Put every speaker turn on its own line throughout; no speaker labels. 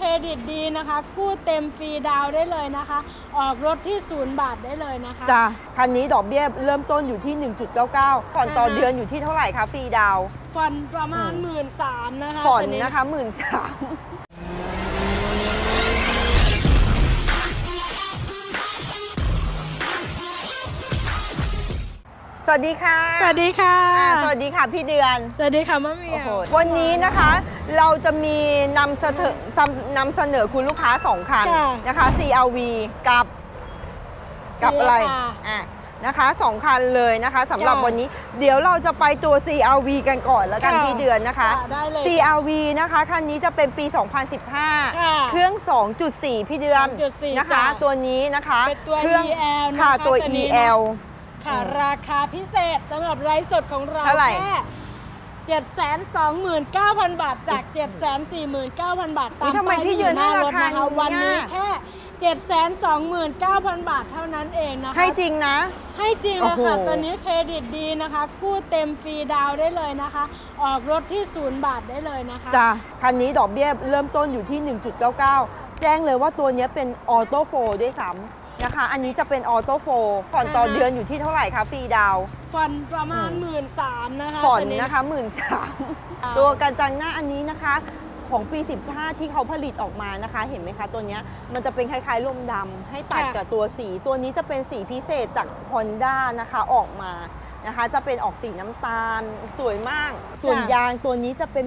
เครดิตดีนะคะ กู้เต็มฟรีดาวน์ได้เลยนะคะ ออกรถที่ศูนย์บาทได้เลยนะคะ
จ้ะคันนี้ดอกเบี้ยเริ่มต้นอยู่ที่ 1.99ผ่อนต่อ
อ่าฮะ
เดือนอยู่ที่เท่าไหร่คะฟรีดาวน์
ฟอนต์ประมาณ
อืม
หมื่นสามนะคะ
ผ่อน
ตัว
นะคะหมื่นสาม วัสดีค่ะ
สวัสดีค่ะ
อ่าสวัสดีค่ะพี่เดือน
สวัสดีค่ะมะเหมี
โอ้
ย
โห
ว
วันนี้นะคะเราจะมีนำเสนอนำเสนอคุณลูกค้าสองคัน
ค่ะ
นะคะ CRV กับ กับอะไร
CRV
อะนะคะสองคันเลยนะคะสำหรับ
ค่ะ
วันนี้ เดี๋ยวเราจะไปตัว CRV กันก่อนแล้วกัน
ค่ะ
พี่เดือนนะคะ
ค่ะได้เลย
CRV นะคะคันนี้จะเป็นปี
ค่ะ
2015 เครื่อง 2.4 พี่เดือน
2.4
นะคะ
จ้ะ
ตัวนี้นะคะ
เป็นตัว
เครื่อง
EL นะคะ
ค่ะตัว
ตัวนี้นะ
EL
ค่ะ
อืม
ราคาพิเศษสำหรับไลฟ์สดของเรา
เท่าไหร่
แค่729,000 บาทจาก 749,000 บาท ตาม
อุ๊ยทำไม
ป้าย
พี่
ที่อ
เดือน
ยู่หน้ารถ
ให้ราคา
นะคะ
นี้
วันนี้
อะ
แค่ 729,000 บาทเท่านั้นเองนะคะ
ให้จริงนะ
ให้จริงเลยค่ะ
โอ้โห
ตัวนี้เครดิตดีนะคะ กู้เต็มฟรีดาวน์ได้เลยนะคะ ออกรถที่ศูนย์บาทได้เลยนะคะ
จ้ะคันนี้ดอกเบี้ยเริ่มต้นอยู่ที่ 1.99 แจ้งเลยว่าตัวเนี้ยเป็นออโต้โฟด้วยซ้ำ นะคะ อันนี้จะเป็นออโต้โฟผ่อนต่อ
อ่าฮะ
เดือนอยู่ที่เท่าไหร่คะฟรีดาวน์
ฟอนต์ประมาณ
อืม
หมื่นสามนะคะ
ผ่อน
ตัว
นะคะหมื่นสาม
ค่ะ
ตัวกระจังหน้าอันนี้นะคะของปี 15 ที่เขาผลิตออกมานะคะ เห็นไหมคะตัวเนี้ยมันจะเป็นคล้ายๆลมดำให้ตัดกับตัวสี ตัวนี้จะเป็นสีพิเศษจาก Honda นะคะออกมา นะคะ จะเป็นออกสีน้ำตาลสวยมาก ส่วนยางตัวนี้จะเป็น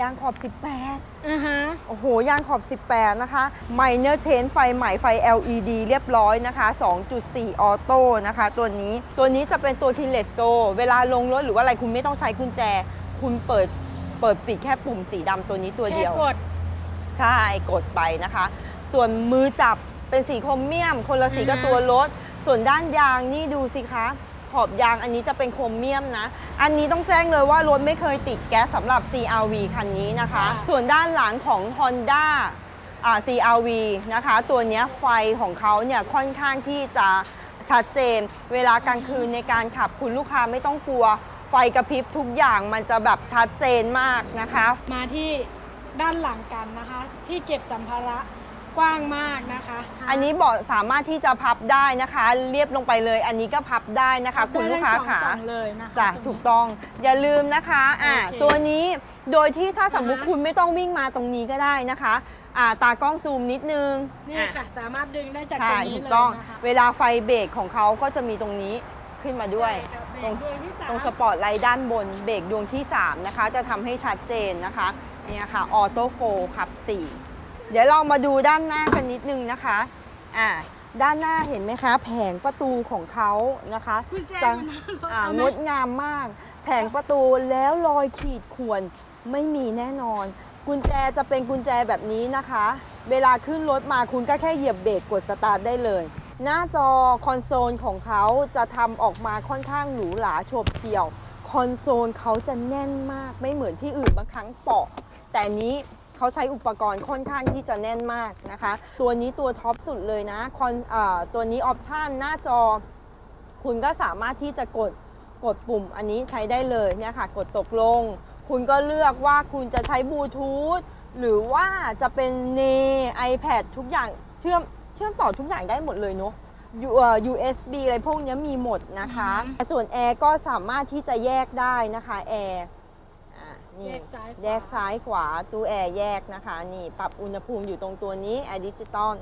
ยางขอบ 18
อ่าฮะ
โอ้โห ยางขอบ 18 นะคะ Minor Change ไฟใหม่ไฟ LED เรียบร้อยนะคะ 2.4 ออโต้นะคะ ตัวนี้ ตัวนี้จะเป็นตัว keyless go เวลาลงรถหรือว่าอะไรคุณไม่ต้องใช้กุญแจ คุณเปิดเปิดปิดแค่ปุ่มสีดำตัวนี้ตัวเดียว
แค่กด
ใช่ กดไปนะคะ ส่วนมือจับเป็นสีโครเมียม คนละสีกับ
อือฮะ
ตัวรถ ส่วนด้านยางนี่ดูสิคะ ขอบยางอันนี้จะเป็นโครเมียมนะ อันนี้ต้องแจ้งเลยว่ารถไม่เคยติดแก๊สสำหรับ CRV คันนี้นะคะ ส่วนด้านหลังของ Honda อ่า CRV นะคะ ตัวเนี้ยไฟของเขาเนี่ยค่อนข้างที่จะชัดเจน เวลากลางคืนในการขับคุณลูกค้าไม่ต้องกลัว ไฟกระพริบทุกอย่างมันจะแบบชัดเจนมากนะคะ
มาที่ด้านหลังกันนะคะ ที่เก็บสัมภาระ กว้างมากนะคะ
อันนี้เบาะสามารถที่จะพับได้นะคะ เรียบลงไปเลย อันนี้ก็พับได้นะคะคุณลูกค้า
ได้ทั้งสอง
ขา
ฝั่งเลยนะคะ
จ้ะ
ตรงนี้
ถูกต้องอย่าลืมนะคะอ่า
โอเค
ตัวนี้โดยที่ถ้าสมมติ
อ่าฮะ
คุณไม่ต้องวิ่งมาตรงนี้ก็ได้นะคะอ่าตากล้องซูมนิดนึง
นี่
อะ
ค่ะ สามารถดึงได้จากตร
ใช่
งนี้
ถูก
เลย
ต้อง
นะคะ
เวลาไฟเบรกของเขาก็จะมีตรงนี้ขึ้นมาด้วย
ใช่ครับ
ตรง
เบรกดวงที่สาม
ตรงสปอตไลท์ด้านบนเบรกดวงที่ 3 นะคะ จะทำให้ชัดเจนนะคะเนี่ยค่ะออโต้โฟขับ 4 เดี๋ยวเรามาดูด้านหน้ากันนิดนึงนะคะอ่าด้านหน้าเห็นไหมคะ แผงประตูของเขานะคะ
กุญแจ
จะ
อยู่หน้ารถ
อ่า
เอาไหม
งดงามมาก แผงประตูแล้วรอยขีดข่วนไม่มีแน่นอน กุญแจจะเป็นกุญแจแบบนี้นะคะ เวลาขึ้นรถมาคุณก็แค่เหยียบเบรกกดสตาร์ทได้เลย หน้าจอคอนโซลของเขาจะทำออกมาค่อนข้างหรูหราโฉบเฉี่ยว คอนโซลเขาจะแน่นมากไม่เหมือนที่อื่นบางครั้งเปาะ แต่อันนี้ เขาใช้อุปกรณ์ค่อนข้างที่จะแน่นมากนะคะ ตัวนี้ตัวท็อปสุดเลยนะคอนอาตัวนี้ออปชันหน้าจอ คุณก็สามารถที่จะกดกดปุ่มอันนี้ใช้ได้เลยเนี่ยค่ะ กดตกลง คุณก็เลือกว่าคุณจะใช้บลูทูธหรือว่าจะเป็นเน iPad ทุกอย่างเชื่อมเชื่อมต่อทุกอย่างได้หมดเลยเนาะ U- เอ่อ USB อะไรพวกเนี้ยมีหมดนะคะ
อือฮึ
ส่วนแอร์ก็สามารถที่จะแยกได้นะคะแอร์อะ นี่
แยกซ้ายขวา
แยกซ้ายขวาตู้แอร์แยกนะคะนี่ปรับอุณหภูมิอยู่ตรงตัวนี้แอร์ดิจิตอล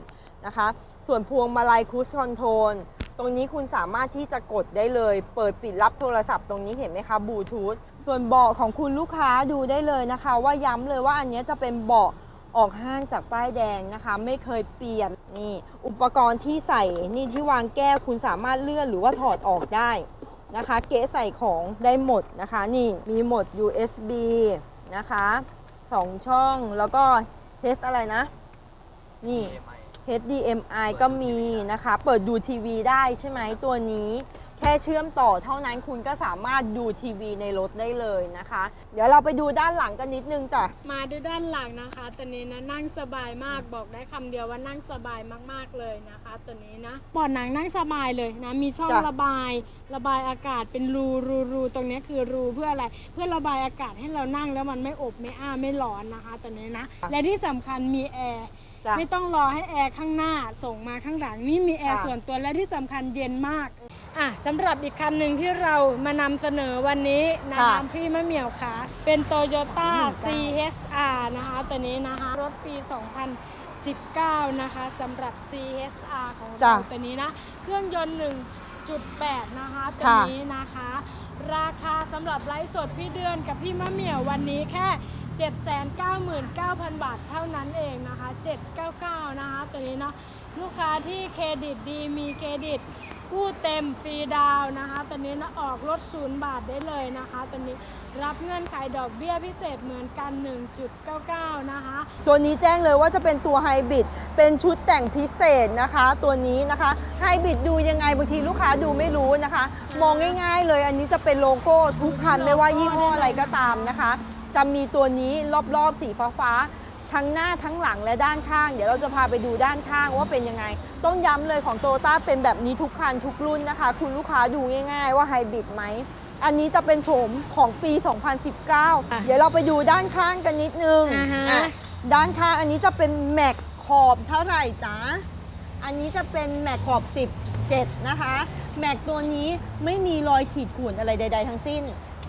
นะคะ ส่วนพวงมาลัยคูสคอนโทรลตรงนี้คุณสามารถที่จะกดได้เลย เปิดปิดรับโทรศัพท์ตรงนี้เห็นไหมคะบลูทูธส่วนเบาะของคุณลูกค้าดูได้เลยนะคะ ว่าย้ำเลยว่าอันเนี้ยจะเป็นเบาะออกห้างจากป้ายแดงนะคะ ไม่เคยเปลี่ยนนี่อุปกรณ์ที่ใส่นี่ที่วางแก้วคุณสามารถเลื่อนหรือว่าถอดออกได้ นะคะ เก๊ใส่ของได้หมดนะคะ นี่มีหมด USB นะคะสองช่องแล้วก็เทสอะไรนะ นี่ HDMI ก็มีนะคะ เปิดดูทีวีได้ใช่ไหมตัวนี้ แคแค่เชื่อมต่อเท่านั้นคุณก็สามารถดูทีวีในรถได้เลยนะคะ เดี๋ยวเราไปดูด้านหลังกันนิดนึงจ้ะ
มาดูด้านหลังนะคะตัวนี้นะนั่งสบายมากบอกได้คำเดียวว่านั่งสบายมากๆเลยนะคะตัวนี้นะเบาะหนังนั่งสบายเลยนะมีช่อง
จ้ะ
ระบาย ระบายอากาศเป็นรูรูรูตรงนี้คือรูเพื่ออะไร เพื่อระบายอากาศให้เรานั่งแล้วมันไม่อบไม่อ้าไม่ร้อนนะคะตัวนี้นะและที่สำคัญมีแอร์
จ้ะ
ไม่ต้องรอให้แอร์ข้างหน้าส่งมาข้างหลังนี่มีแอร์
ค่ะ
ส่วนตัวและที่สำคัญเย็นมากอะสำหรับอีกคันหนึ่งที่เรามานำเสนอวันนี้นะคะพี่มะเหมี่ยวค่ะเป็น Toyota CHR นะคะตัวนี้นะคะรถปี 2019 นะคะสำหรับ CHR ของ
จ้ะ
เราตัวนี้นะ เครื่องยนต์ 1.8 นะคะตัว
ค่ะ
นี้นะคะ ราคาสำหรับไลฟ์สดพี่เดือนกับพี่มะเหมี่ยววันนี้แค่ 799,000 บาทเท่านั้นเองนะคะ 799 นะคะตัวนี้เนาะลูกค้าที่เครดิตดีมีเครดิต กู้เต็มฟรีดาวนะคะตัวนี้นะออกรถศูนย์บาทได้เลยนะคะตัวนี้รับเงื่อนไขดอกเบี้ยพิเศษเหมือนกัน 1.99 นะคะ
ตัวนี้แจ้งเลยว่าจะเป็นตัวไฮบริดเป็นชุดแต่งพิเศษนะคะ ตัวนี้นะคะไฮบริดดูยังไงบางทีลูกค้าดูไม่รู้นะคะ มองง่าย ๆ เลยอันนี้จะเป็นโลโก้ทุกคันไม่ว่ายี่ห้ออะไรก็ตามนะคะ จะมีตัวนี้รอบๆสีฟ้าๆทั้งหน้าทั้งหลังและด้านข้าง เดี๋ยวเราจะพาไปดูด้านข้างว่าเป็นยังไง ต้องย้ำเลยของโตต้าเป็นแบบนี้ทุกคันทุกรุ่นนะคะ คุณลูกค้าดูง่าย ๆ ว่าไฮบริดไหม อันนี้จะเป็นโฉมของปี 2019 เดี๋ยวเราไปดูด้านข้างกันนิดนึง
อ่าฮะ
อะด้านข้างอันนี้จะเป็นแม็กขอบเท่าไหร่จ๊ะ อันนี้จะเป็นแม็กขอบ 17 นะคะ แม็กตัวนี้ไม่มีรอยขีดข่วนอะไรใด ๆ ทั้งสิ้น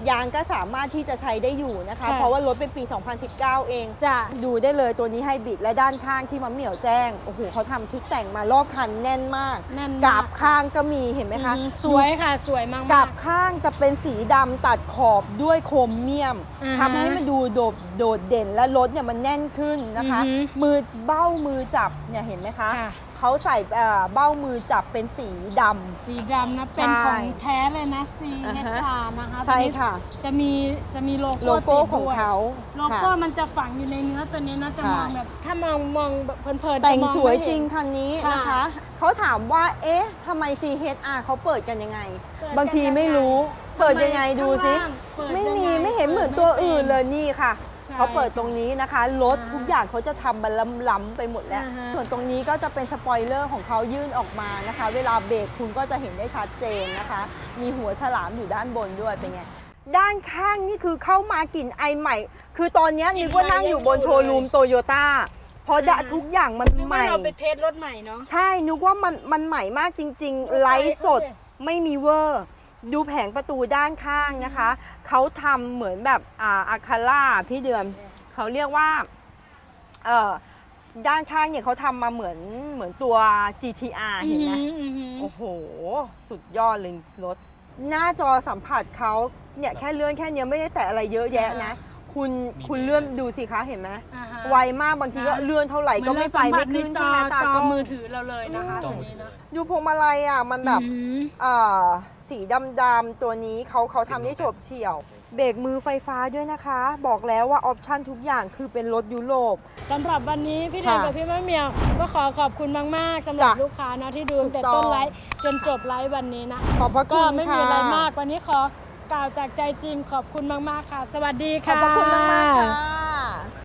ยางก็สามารถที่จะใช้ได้อยู่นะคะ
ค่ะ
เพราะว่ารถเป็นปี 2019 เอง
จ้ะ
ดูได้เลยตัวนี้ไฮบริดและด้านข้างที่มัมเหมี่ยวแจ้ง โอ้โหเขาทำชุดแต่งมารอบคันแน่นมาก
แน่นมาก
กาบข้างก็มีเห็นไหมคะ
อืมสวยค่ะสวยมากๆ
กาบข้างจะเป็นสีดำตัดขอบด้วยโครเมียม
อ่าฮะ
ทำให้มันดูโดดโดดเด่นและรถเนี่ยมันแน่นขึ้นนะคะ
อือฮึ
มือเบ้ามือจับเนี่ยเห็นไหมคะ
ค่ะ
เขาใส่เอ่อเบ้ามือจับเป็นสีดำ
สีดำนะเป็น
ใช่
ของแท้เลยนะ
อ่าฮะ
CSR นะคะ
ใช่
ตัวนี้
ค่ะ
จะมีจะมีโลโก้
โลโก้
ติด
ของ
ด้วย
เขา
โลโก้
ค่ะ
มันจะฝังอยู่ในเนื้อตัวนี้นะจะ
ค่ะ
มองแบบถ้ามองมองแบบเพลินๆ
แต่ง
จะมอ
สวย
ไม่
จริง
เห็น
คันนี้
ค่ะ
นะคะเขาถามว่า เอ๊ะทำไม CHR เขาเปิดกันยังไง
เปิดกัน
บางทีไม่รู้
ยังไง
เปิดยังไง
ทำไม
ดูสิ
ข้างล่างเปิด
ไม่มี
ยังไง
ไม่เห็นเหมือน
เปิด
ตัว
ไม่เป็น
อื่นเลยนี่ค่ะ
ใช่
เขาเปิดตรงนี้นะคะรถ
อ่า
ทุกอย่างเขาจะทำบันล้ำๆไปหมดแล้ว
อ่าฮะ
ส่วนตรงนี้ก็จะเป็นสปอยเลอร์ของเขายื่นออกมานะคะ เวลาเบรกคุณก็จะเห็นได้ชัดเจนนะคะ มีหัวฉลามอยู่ด้านบนด้วยเป็นไงด้านข้างนี่คือเข้ามากลิ่นไอใหม่ คือตอนเนี้ยนึกว่านั่งอยู่บนโชว์รูมโตโยต้าเพราะดะทุกอย่างมัน
นึก
ให
ว่า
ม่
เราไปเทสรถใหม่เนาะ
ใช่ นึกว่ามันมันใหม่มากจริง
โอ้
ๆไลฟ์สด
ใส่เข้าไป
ไม่มีเวอร์ ดูแผงประตูด้านข้างนะคะ เขาทำเหมือนแบบอ่าอะคาร่าพี่เดือนเขาเรียกว่าเอ่อด้านข้างเนี่ยเขาทำมาเหมือนเหมือนตัว GTR เห็นไหม
อือหืออือหือ
โอ้โห สุดยอดเลยรถ หน้าจอสัมผัสเขาเนี่ยแค่เลื่อนแค่เนี้ยไม่ได้แตะอะไรเยอะแยะนะ คุณคุณเลื่อนดูสิคะเห็นไหม
อ่าฮะ
ไวมากบางทีก็
นะ
เลื่อนเท่าไหร่ก็ไม่ไปไม่ขึ้น
จ
ใช่
อ
ไหมตา
จ
ก
อ
ล้อง
มือถือเราเลยนะคะ
อืม
ตัวนี้นะ
ดูพวงมาลัยอะมันแบบ
อืม
อ่า สีดำๆตัวนี้เขาเขาทำได้โฉบเฉี่ยว เบรกมือไฟฟ้าด้วยนะคะ บอกแล้วว่าออปชั่นทุกอย่างคือเป็นรถยุโรป
สำหรับวันนี้พี่แดง
ค่ะ
กับพี่มะเหมียว ก็ขอขอบคุณมากๆสำหรับ
จ้ะ
ลูกค้านะที่ดูตั้งแต่
ถูกต้อง
ต้นไลฟ์จนจบไลฟ์วันนี้นะ
ขอบพระ
ก็
คุณ
ไม่
ค่ะ
มีอะไรมากวันนี้ขอกล่าวจากใจจริงขอบคุณมากๆค่ะ สวัสดี
ขอ
ค่ะ
บพระคุณมาก ๆ ค่ะ